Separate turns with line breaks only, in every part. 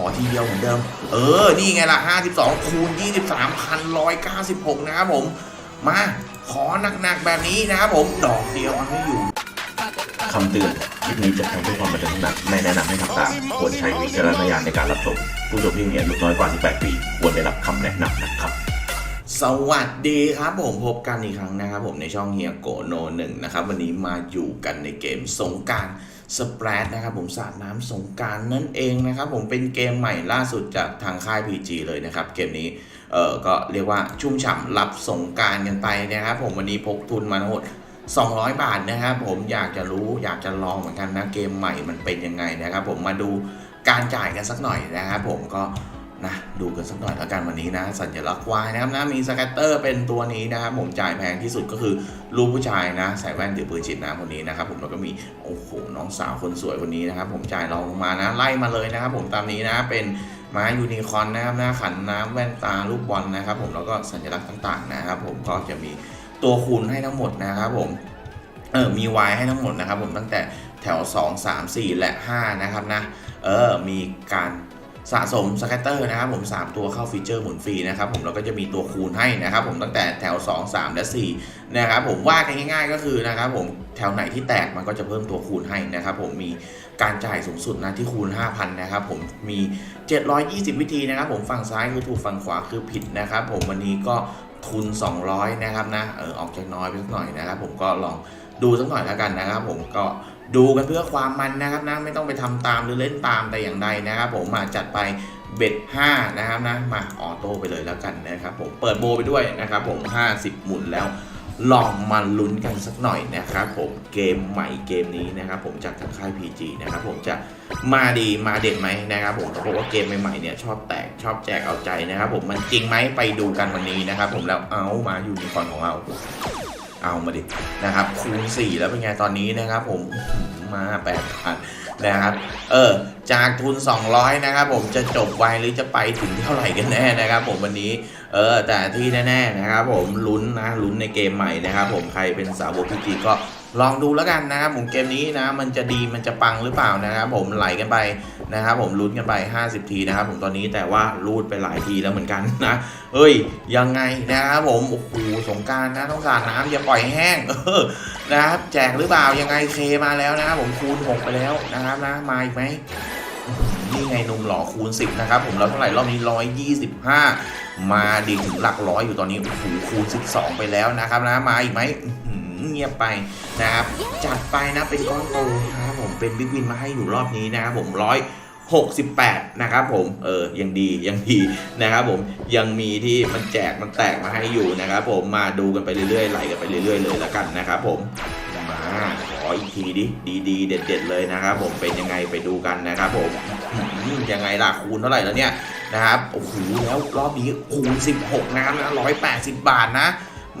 อทีเดียวเหมือนเดิม เออ นี่ไงล่ะ 52 คูณ 23,196 นะครับผม มา ขอหนักๆแบบนี้นะครับผม ดอกเดียวเอาไม่อยู่
คำเตือน คลิปนี้จะทำเพื่อความบันเทิงเท่านั้นไม่แนะนำให้ทำตามควรใช้วิจารณญาณในการรับชม ผู้ชมที่มีอายุน้อยกว่า 18 ปี ควรได้รับคำแนะนำนะครับ
สวัสดีครับผมพบกันอีกครั้งนะครับผมในช่องเฮียโกโนหนึ่งนะครับ วันนี้มาอยู่กันในเกมสงกราร สเปรดนะครับผมสาดน้ำสงการนั่นเองนะครับผมเป็นเกมใหม่ล่าสุดจากทางค่าย PG เลยนะครับ เกมนี้เออก็เรียกว่าชุ่มฉ่ำรับสงการกันไปนะครับ ผมวันนี้พกทุนมาทั้งหมด200 บาทนะครับผมอยากจะรู้อยากจะลองเหมือนกันนะเกมใหม่มันเป็นยังไงนะครับ ผมมาดูการจ่ายกันสักหน่อยนะครับผมก็ นะดูกันสักหน่อยแล้วกันวันนี้นะ สัญลักษณ์วายนะครับนะมีสแกตเตอร์เป็นตัวนี้นะครับผมจ่ายแพงที่สุดก็คือรูปผู้ชายนะใส่แว่นถือปืนฉีดน้ำคนนี้นะครับผมแล้วก็มีโอ้โหน้องสาวคนสวยคนนี้นะครับผมจ่ายรองลงมานะไล่มาเลยนะครับผมตามนี้นะเป็นม้ายูนิคอร์นนะครับนะขันน้ำแว่นตาลูกบอลนะครับผมแล้วก็สัญลักษณ์ต่างๆนะครับผมก็จะมีตัวคูณให้ทั้งหมดนะครับผมเออมี Y ให้ทั้งหมดนะครับผมตั้งแต่แถว 2 3 4 และ 5 นะครับนะ เออ มีการ สะสมสแกตเตอร์นะครับผม 3 ตัวเข้าฟีเจอร์หมุนฟรีนะครับผมแล้วก็จะมีตัวคูณให้นะครับผมตั้งแต่แถว 2 3 และ4นะครับผมว่ากันง่าย ๆ ก็คือนะครับผมแถวไหนที่แตกมันก็จะเพิ่มตัวคูณให้นะครับผมมีการจ่ายสูงสุดนะที่คูณ 5,000 นะครับผมมี 720 วิธีนะครับผมฝั่งซ้ายคือถูกฝั่งขวาคือผิดนะครับผมวันนี้ก็ทุน 200 นะครับนะเออออกจากน้อยไปสักหน่อยนะครับผมก็ลองดูสักหน่อยแล้วกันนะครับผมก็ ดูกันเพื่อความมันนะครับนะไม่ต้องไปทำตามหรือเล่นตามแต่อย่างใดนะครับผมมาจัดไปเบ็ด5นะครับนะมาออโต้ไปเลยแล้วกันนะครับผมเปิดโบไปด้วยนะครับผม 50 หมุนแล้วลองมาลุ้นกันสักหน่อยนะครับผมเกมใหม่เกมนี้นะครับผมจากทางค่าย PG นะครับผมจะมาดีมาเด็ดไหมนะครับผมเขาบอกว่าเกมใหม่ๆเนี่ยชอบแตกชอบแจกเอาใจนะครับผมมันจริงไหมไปดูกันวันนี้นะครับผมแล้วเอามาอยู่ในคอนของเรา เอามาดินะครับคูณ4แล้วเป็นไงตอนนี้นะครับ ผมมา8บาทนะครับ เออ จากทุน 200 นะครับ ผมจะจบไวหรือจะไปถึงเท่าไหร่กันแน่นะครับ ผมวันนี้ เออ แต่ที่แน่ ๆ นะครับ ผมลุ้นนะลุ้นในเกมใหม่นะครับ ผมใครเป็นสาวกพิจีก็ ลองดูแล้วกันนะครับผมเกมนี้นะมันจะดีมันจะปังหรือเปล่านะครับผมไหลกันไปนะครับผมลุ้นกันไป 50 ทีนะครับผมตอนนี้แต่ว่ารูดไปหลายทีแล้วเหมือนกันนะเฮ้ยยังไงนะครับผมโอ้โหสงการนะต้องสาดน้ำอย่าปล่อยแห้งนะครับแจกหรือเปล่ายังไงเคมาแล้วนะครับผมคูณ 6 ไปแล้วนะครับนะมาอีกไหมนี่ไงหนุ่มหล่อคูณ 10 นะครับผมแล้วเท่าไหร่รอบนี้ 125 มาดีถึงหลักร้อยอยู่ตอนนี้โอ้โหคูณ 12 ไปแล้วนะครับนะมาอีกไหม เงียบไปนะครับ จัดไปนะเป็นก้อนโตนะครับผมเป็นบิ๊กวินมาให้อยู่รอบนี้นะครับผมร้อย68 นะครับผม เออ ยังดี ยังดีนะครับผม ยังมีที่มันแจก มันแตกมาให้อยู่นะครับผม มาดูกันไปเรื่อยๆ ไหลกันไปเรื่อยๆ เลยแล้วกันนะครับผม มาขออีกทีดิ ดีๆ เด็ด ๆ เลยนะครับผม เป็นยังไงไปดูกันนะครับผม ยังไงล่ะคูณเท่าไหร่แล้วเนี่ยนะครับ โอ้โห แล้วรอบนี้คูณ 16 นะครับนะ180 บาทนะ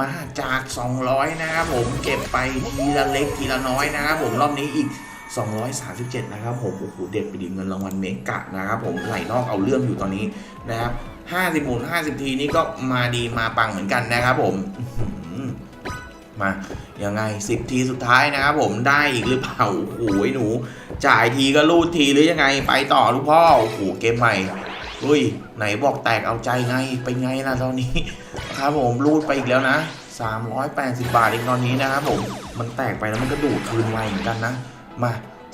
มาจาก 200 นะครับผมเก็บไปทีละเล็กทีละน้อยนะครับผมรอบนี้อีก 237 นะครับผมโอ้โหเด็ดไปดีเงินรางวัลเมกะนะครับผมไหลนอกเอาเรื่องอยู่ตอนนี้นะครับ50หมุน50 ทีนี่ก็มาดีมาปังเหมือนกันนะครับผมมายังไง 10 ทีสุดท้ายนะครับผมได้อีกหรือเปล่าโอ้โหหนู จ่ายทีก็รูดทีหรือยังไงไปต่อลูกพ่อโอ้โหเกมใหม่ เฮ้ย ไหนบอกแตกเอาใจไง ไปไงล่ะตอนนี้ครับผมรูดไปอีกแล้วนะ 380 บาทเองตอนนี้นะครับผม มันแตกไปแล้วมันก็ดูดคืนไวเหมือนกันนะ มา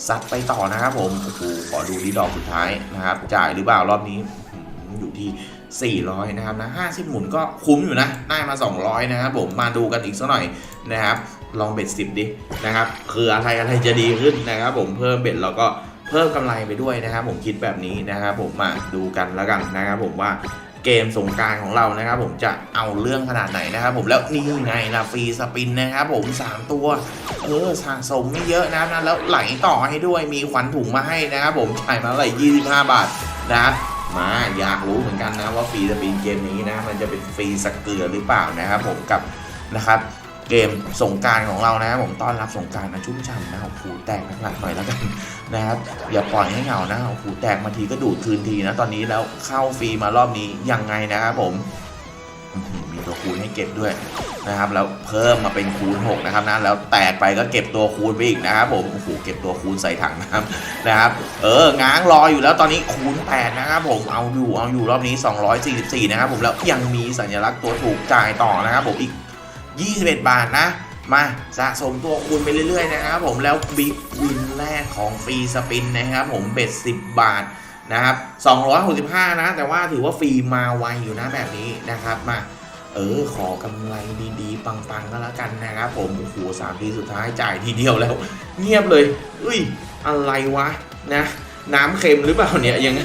ซัดไปต่อนะครับผมโอ้โหขอดูที่ดอกสุดท้ายนะครับ จ่ายหรือเปล่ารอบนี้อื้อหืออยู่ที่ 400 นะครับนะ 50 หมุนก็คุ้มอยู่นะ ได้มา 200 นะครับผม มาดูกันอีกสักหน่อยนะครับ ลองเบ็ด 10 ดินะครับ คืออะไรอะไรจะดีขึ้นนะครับผม เพิ่มเบ็ดแล้วก็ เพิ่มกำไรไปด้วยนะครับผมคิดแบบนี้นะครับผมมาดูกันแล้วกันนะครับผมว่าเกมสงการของเรานะครับผมจะเอาเรื่องขนาดไหนนะครับผมแล้วนี่ไงล่ะฟรีสปินนะครับผม 3 ตัวเออสะสมไม่เยอะนะครับนะแล้วไหลต่อให้ด้วยมีขวัญถุงมาให้นะครับผมจ่ายมาไหล25บาทนะมาอยากรู้เหมือนกันนะว่าฟรีสปินเกมนี้นะมันจะเป็นฟรีสกเกลือหรือเปล่านะครับผมกับนะครับ เกมสงการของเรานะครับผมต้อนรับสงการนะชุ่มฉ่ำนะโอ้โหแตกหนักหน่อยแล้วกันนะครับอย่าปล่อยให้เหงานะโอ้โหแตกมาทีก็ดูดคืนทีนะตอนนี้แล้วเข้าฟรีมารอบนี้ยังไงนะครับผมมีตัวคูณให้เก็บด้วยนะครับแล้วเพิ่มมาเป็นคูณ6นะครับนะแล้วแตกไปก็เก็บตัวคูณไปอีกนะครับผมโอ้โหเก็บตัวคูณใส่ถังน้ำนะครับ เออง้างรออยู่แล้วตอนนี้คูณ8นะครับผมเอาอยู่เอาอยู่รอบนี้ 244 นะครับผมแล้วยังมีสัญลักษณ์ตัวถูกจ่ายต่อนะครับผมอีก 21 บาทนะ มาสะสมตัวคูณไปเรื่อยๆนะครับผมแล้วบิ๊กวินแรกของฟรีสปินนะครับผมเบ็ด 10 บาทนะครับ265 นะ แต่ว่าถือว่าฟรีมาไวอยู่นะแบบนี้นะครับมาเออ ขอกำไรดีๆ ปังๆก็แล้วกันนะครับผมโอ้โหสามทีสุดท้ายจ่ายทีเดียวแล้ว เงียบเลย อุ้ย อะไรวะ นะ น้ำเค็มหรือเปล่าเนี่ยยังไง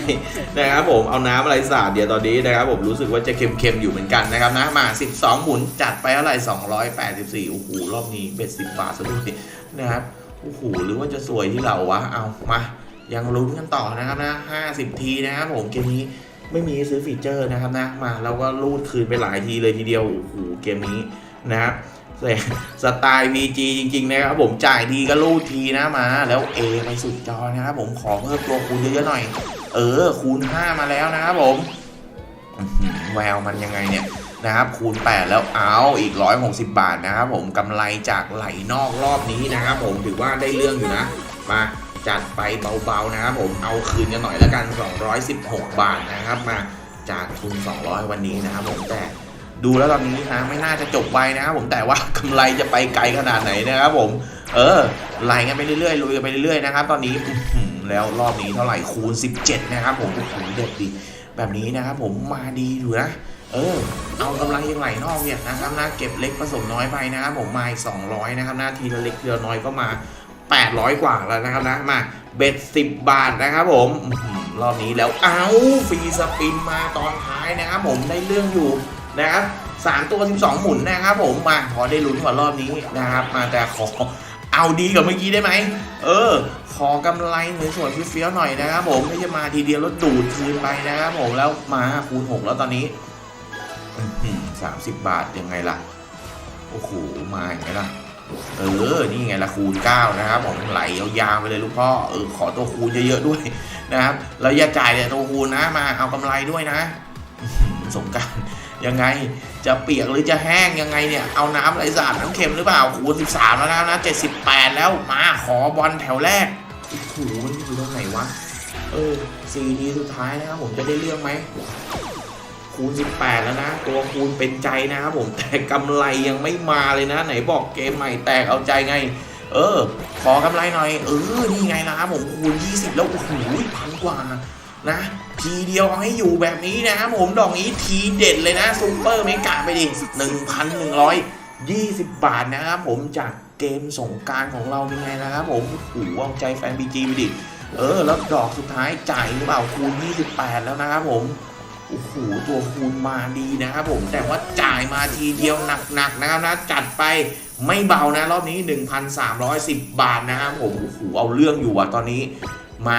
นะครับผมเอาน้ำอะไรสาดเดี๋ยวตอนนี้นะครับผมรู้สึกว่าจะเค็มๆอยู่เหมือนกันนะครับนะมา 12 หมุนจัดไปเท่าไหร่284โอ้โหรอบนี้เบ็ด10บาทซะด้วยนะครับโอ้โหหรือว่าจะสวยที่เราวะเอามายังลุ้นกันต่อนะครับนะ 50 ทีนะครับผมเกมนี้ไม่มีซื้อฟีเจอร์นะครับนะมาเราก็รูดคืนไปหลายทีเลยทีเดียวโอ้โหเกมนี้นะครับ สไตล์ VG จริง ๆ นะครับผมจ่ายทีก็รูดทีนะมา แล้ว A ไปสุดจอนะครับผมขอเพิ่มตัวคูณเยอะๆหน่อย เออ คูณ 5 มาแล้วนะครับผมอื้อหือแววมันยังไงเนี่ยนะครับคูณ 8 แล้วเอาอีก 160 บาทนะครับผมกำไรจากไหลนอกรอบนี้นะครับผมถือว่าได้เรื่องอยู่นะ มาจัดไปเบาๆนะครับผมเอาคืนกันหน่อยแล้วกัน 216 บาทนะครับมาจากทุน 200 วันนี้นะครับผมแต่ ดูแล้วตอนนี้นะไม่น่าจะจบไปนะครับผมแต่ว่ากำไรจะไปไกลขนาดไหนนะครับผม เออไล่กันไปเรื่อยๆลุยกันไปเรื่อยๆนะครับตอนนี้แล้วรอบนี้เท่าไหร่คูณ 17 นะครับผมโอ้โหเด็ดดีแบบนี้นะครับผมมาดีอยู่นะเออ เอากำไรยังไหลนอกเนี่ยนะครับนะเก็บเล็กผสมน้อยไปนะครับผมมาอีก200 นะครับหนะทีละเล็กทีละน้อยก็มา 800 กว่าแล้วนะครับนะมาเบ็ด10 บาทนะครับผมรอบนี้แล้วเอาฟรีสปินมาตอนท้ายนะครับผมได้เรื่องอยู่ นะครับสามตัว 12 หมุนนะครับผมมาขอได้ลุ้นกว่ารอบนี้นะครับ มาแต่ขอเอาดีกว่าเมื่อกี้ได้ไหมเออ ขอกำไรสวยๆเฟี้ยวๆหน่อยนะครับผมไม่จะมาทีเดียวแล้วดูดคืนไปนะครับผมแล้วมาคูณ6แล้วตอนนี้สามสิบบาทยังไงล่ะโอ้โหมาอย่างไงล่ะเออ นี่ไงล่ะคูณ9นะครับผมไหลยาวๆไปเลยลูกพ่อ เออ ขอตัวคูณเยอะๆด้วยนะครับ แล้วอย่าจ่ายแต่ตัวคูณนะ มาเอากำไรด้วยนะสงการ ยังไงจะเปียกหรือจะแห้งยังไงเนี่ย เอาน้ำไหลสาดน้ำเค็มหรือเปล่าคูณ13 แล้วนะนะ 78 แล้วมาขอบอลแถวแรกโอ้โหมันอยู่ตรงไหนวะ เออสี่ทีสุดท้ายนะครับผมจะได้เรื่องไหมคูณ 18 แล้วนะ ตัวคูณเป็นใจนะครับผมแต่กำไรยังไม่มาเลยนะ ไหนบอกเกมใหม่แตกเอาใจไง เออ ขอกำไรหน่อย เออ นี่ไงนะครับผมคูณ 20 แล้วโอ้โหพันกว่า นะ ทีเดียวให้อยู่แบบนี้นะครับผมดอกนี้ทีเด็ดเลยนะซูเปอร์เมกะไปดิ1,120 บาทนะครับผมจากเกมสงกรารของเราเป็นไงนะครับผมโอ้โหเอาใจแฟนบีจีไปดิเออ แล้วดอกสุดท้ายจ่ายหรือเปล่าคูณ 28 แล้วนะครับผมโอ้โหตัวคูณมาดีนะครับผมแต่ว่าจ่ายมาทีเดียวหนักๆนะครับนะจัดไปไม่เบานะรอบนี้ 1,310 บาทนะครับผมโอ้โหเอาเรื่องอยู่อะตอนนี้มา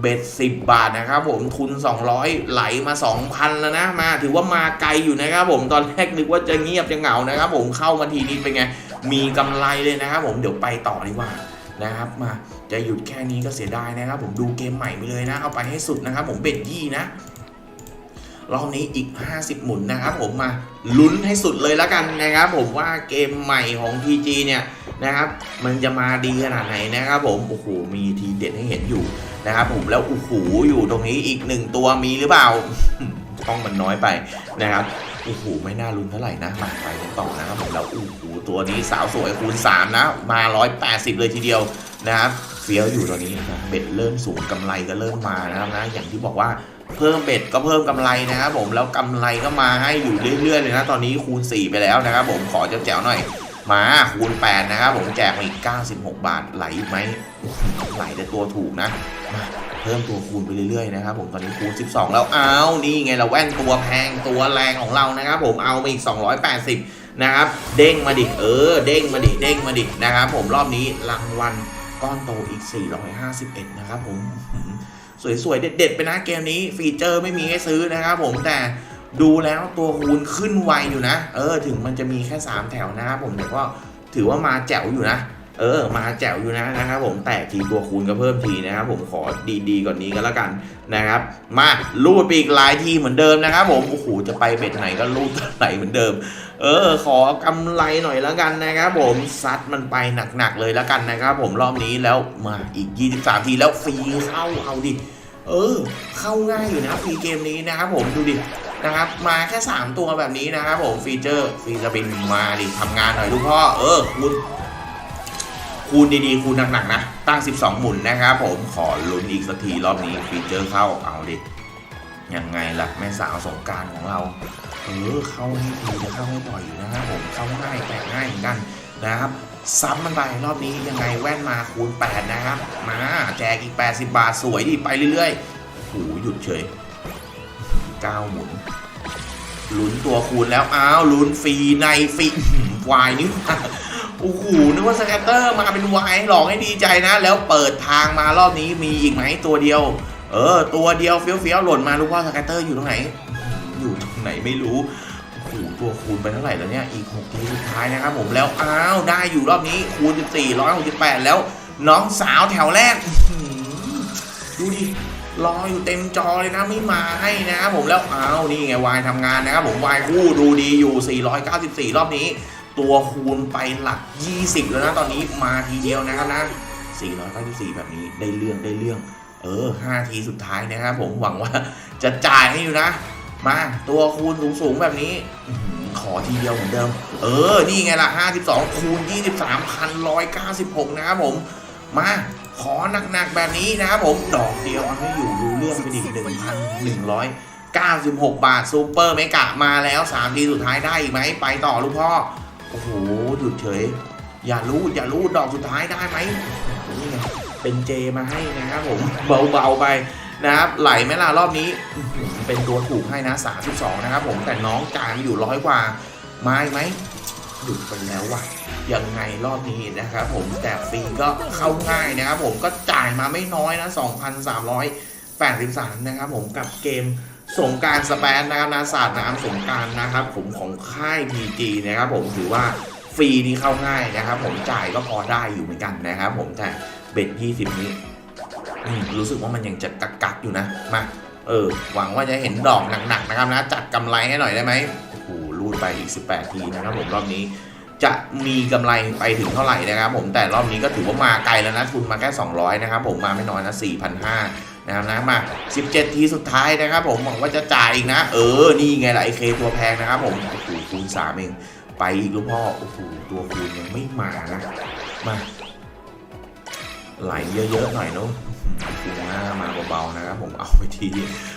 เบ็ด10บบาทนะครับผมทุน 200 ไหลมา 2,000 แล้วนะมาถือว่ามาไกลอยู่นะครับผมตอนแรกนึกว่าจะเงียบจะเหงานะครับผมเข้ามาทีนี้เป็นไง มีกำไรเลยนะครับผมเดี๋ยวไปต่อดีกว่านะครับมาจะหยุดแค่นี้ก็เสียดายนะครับผมดูเกมใหม่ไปเลยนะ เอาไปให้สุดนะครับผมเบ็ดยี่นะรอบนี้อีก 50 หมุนนะครับผมมาลุ้นให้สุดเลยแล้วกันนะครับผมว่าเกมใหม่ของ TG เนี่ยนะครับมันจะมาดีขนาดไหนนะครับผมโอ้โหมีทีเด็ดให้เห็นอยู่ นะครับผมแล้วโอ้โหอยู่ตรงนี้อีกหนึ่งตัวมีหรือเปล่าช่องมันน้อยไปนะครับโอ้โหไม่น่าลุ้นเท่าไหร่นะมาไปกันต่อนะครับผมแล้วโอ้โหตัวนี้สาวสวยคูณ3นะมา 180 เลยทีเดียวนะครับเฟี้ยวอยู่ตอนนี้นะเบ็ดเริ่มสูงกำไรก็เริ่มมานะครับนะอย่างที่บอกว่าเพิ่มเบ็ดก็เพิ่มกำไรนะครับผมแล้วกำไรก็มาให้อยู่เรื่อยๆเลยนะตอนนี้คูณ 4 ไปแล้วนะครับผมขอเจ้าแจ๋วหน่อยมาคูณ8นะครับผมแจกมาอีก 96 บาทไหลไหมอื้อหือไหลแต่ตัวถูกนะ มาเพิ่มตัวคูณไปเรื่อยๆนะครับผมตอนนี้คูณ 12 แล้วเอ้านี่ไงเราแว่นตัวแพงตัวแรงของเรานะครับผมเอามาอีก 280 นะครับ เด้งมาดิเออ เด้งมาดิเด้งมาดินะครับผมรอบนี้รางวัลก้อนโตอีก 451 นะครับผมสวยๆ เด็ดๆ ไปนะเกมนี้ฟีเจอร์ไม่มีให้ซื้อนะครับผมแต่ดูแล้วตัวคูณขึ้นไวอยู่นะ เออ ถึงมันจะมีแค่ 3 แถวนะครับผมแต่ก็ถือว่ามาแจ๋วอยู่นะ เออ มาแจ๋วอยู่นะนะครับผมแตกทีตัวคูณก็เพิ่มทีนะครับผมขอดีๆก่อนนี้ก็แล้วกันนะครับ มาลูดไปอีกหลายทีเหมือนเดิมนะครับ ผมโอ้โหจะไปเบ็ดไหนก็ลูดไหลเหมือนเดิม เออ ขอกำไรหน่อยแล้วกันนะครับผมซัดมันไปหนักๆเลยแล้วกันนะครับ ผมรอบนี้แล้วมาอีก 23 ทีแล้วฟรีเข้าเอาดิเออ เข้าง่ายอยู่นะฟรีเกมนี้นะครับผมดูดินะครับมาแค่ 3 ตัวแบบนี้นะครับผมฟีเจอร์ฟรีสปินมาดิทำงานหน่อยลูกพ่อเออคูณ คูณดีๆ คูณหนักๆนะ ตั้ง 12 หมุนนะครับผมขอลุ้นอีกสักทีรอบนี้ฟีเจอร์เข้าเอาดิยังไงล่ะ แม่สาวสงกรารของเรา เออ เข้าให้ดีจะเข้าให้บ่อยอยู่นะครับผมเข้าง่ายแตกง่ายเหมือนกันนะครับซ้ำมันไปรอบนี้ยังไงแว่นมาคูณ 8 นะครับ มาแจกอีก 80 บาทสวยดิไปเรื่อยๆโอ้โหหยุดเฉย 9 หมุนลุ้นตัวคูณแล้วอ้าวลุ้นฟรีในฟรีวายนี่ว่า โอ้โหนึกว่าสแกตเตอร์มาเป็นวายหลอกให้ดีใจนะ แล้วเปิดทางมารอบนี้มีอีกไหมตัวเดียว เออ ตัวเดียวเฟี้ยวเฟี้ยวหล่นมาลูกว่าสแกตเตอร์อยู่ตรงไหน อยู่ตรงไหนไม่รู้โอ้โหตัวคูณไปเท่าไหร่แล้วเนี่ย อีก6ทีสุดท้ายนะครับผมแล้ว อ้าว ได้อยู่รอบนี้คูณ 14 168 แล้ว น้องสาวแถวแรก ดูดิรออยู่เต็มจอเลยนะไม่มาให้นะครับผมแล้ว อ้าว นี่ไงวายทำงานนะครับผมวายคู่ดูดีอยู่ 494 รอบนี้ ตัวคูณไปหลัก 20 แล้วนะตอนนี้มาทีเดียวนะครับนะ494 แบบนี้ได้เรื่องได้เรื่อง เออ 5 ทีสุดท้ายนะครับผมหวังว่าจะจ่ายให้อยู่นะ มาตัวคูณสูงๆแบบนี้ขอทีเดียวเหมือนเดิม เออ นี่ไงล่ะ 52 คูณ 23,196 นะครับผม มาขอหนักๆแบบนี้นะครับผม ดอกเดียวเอาให้อยู่รู้เรื่องไปดิ1,196บาทซูเปอร์เมกะมาแล้ว3ทีสุดท้ายได้อีกไหม ไปต่อลูกพ่อ โอ้โหหยุดเฉย อย่ารู้อย่ารู้ดอกสุดท้ายได้ไหมนี่ไงเป็นเจมาให้นะครับผมเบาๆไปนะครับไหลไหมล่ะรอบนี้ เป็นตัวถูกให้นะ 32 นะครับผมแต่น้องจายมาอยู่ร้อยกว่ามาอีกไหมหยุดไปแล้วว่ะยังไงรอบนี้นะครับผมแต่ฟรีก็เข้าง่ายนะครับผมก็จ่ายมาไม่น้อยนะ 2,383 นะครับผมกับเกม สงการสแปนนะครับนาศาสตร์น้ำสงการนะครับ ผมของค่าย PG นะครับผมถือว่าฟรีนี่เข้าง่ายนะครับ ผมจ่ายก็พอได้อยู่เหมือนกันนะครับ ผมแต่เบ็ด20นี้อืมรู้สึกว่ามันยังจะกักกักอยู่นะมาเออหวังว่าจะเห็นดอกหนักๆนะครับนะจัดกำไรให้หน่อยได้ไหมโอ้โหรูดไปอีก 18 ทีนะครับผมรอบนี้จะมีกำไรไปถึงเท่าไหร่นะครับ ผมแต่รอบนี้ก็ถือว่ามาไกลแล้วนะทุนมาแค่ 200 นะครับผมมาไม่น้อยนะ4,500 นะครับนะมา 17 ทีสุดท้ายนะครับ ผมหวังว่าจะจ่ายอีกนะ เออ นี่ไงล่ะไอเคตัวแพงนะครับผมโอ้โหคูณ3เอง ไปอีกลูกพ่อ โอ้โห ตัวคูณยังไม่มานะ มา ไหลเยอะๆหน่อยเนอะคูณห้ามาเบาๆนะครับผม เอาไปที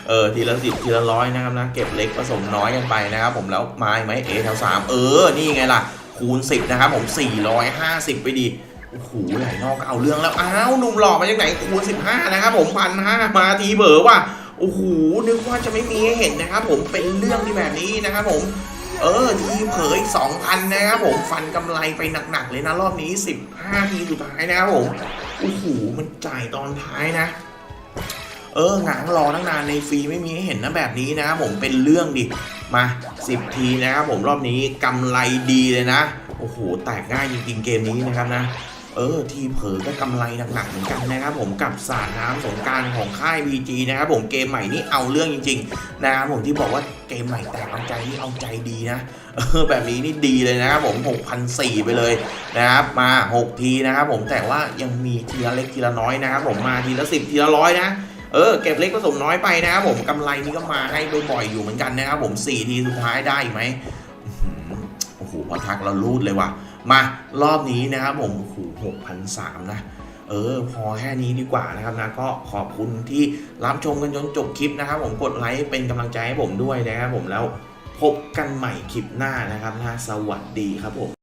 เออ ทีละสิบทีละร้อยนะครับนะ เก็บเล็กผสมน้อยกันไปนะครับผมแล้วมาไหมเอแถวสามเออ นี่ไงล่ะ คูณสิบนะครับผมสี่ร้อยห้าสิบไปดี โอ้โหไหลนอกก็เอาเรื่องแล้วอ้าวหนุ่มหล่อมาจากไหนคูณสิบห้านะครับผมพันห้ามาทีเบอร์ว่ะโอ้โหนึกว่าจะไม่มีให้เห็นนะครับผมเป็นเรื่องที่แบบนี้นะครับผมเออทีเผยสองพันนะครับผมฟันกำไรไปหนักๆเลยนะรอบนี้ 15 ทีสุดท้ายนะครับผมโอ้โหมันจ่ายตอนท้ายนะ เออหงางรอตั้งนานในฟรีไม่มีให้เห็นนะแบบนี้นะครับผมเป็นเรื่องดิมา 10 ทีนะครับผมรอบนี้กำไรดีเลยนะโอ้โหแตกง่ายจริงๆเกมนี้นะครับนะ เออทีเผลอก็กำไรหนักๆเหมือนกันนะครับผมกับสาดน้ำสงการของค่าย BG นะครับผมเกมใหม่นี้เอาเรื่องจริงๆนะครับผมที่บอกว่าเกมใหม่แตกเอาใจนี่เอาใจดีนะเออแบบนี้นี่ดีเลยนะครับผม6,004ไปเลยนะครับมา 6 ทีนะครับผมแต่ว่ายังมีทีละเล็กทีละน้อยนะครับผมมาทีละ 10 ทีละร้อยนะเออเก็บเล็กผสมน้อยไปนะครับผมกำไรนี่ก็มาให้บ่อยๆอยู่เหมือนกันนะครับผม4ทีสุดท้ายได้ไหมโอ้โหพอทักเรารูดเลยว่ะ มารอบนี้นะครับผมโอ้โหหกพันสามนะเออพอแค่นี้ดีกว่านะครับนะก็ขอบคุณที่รับชมกันจนจบคลิปนะครับ ผมกดไลค์เป็นกำลังใจให้ผมด้วยนะครับผมแล้วพบกันใหม่คลิปหน้านะครับนะสวัสดีครับผม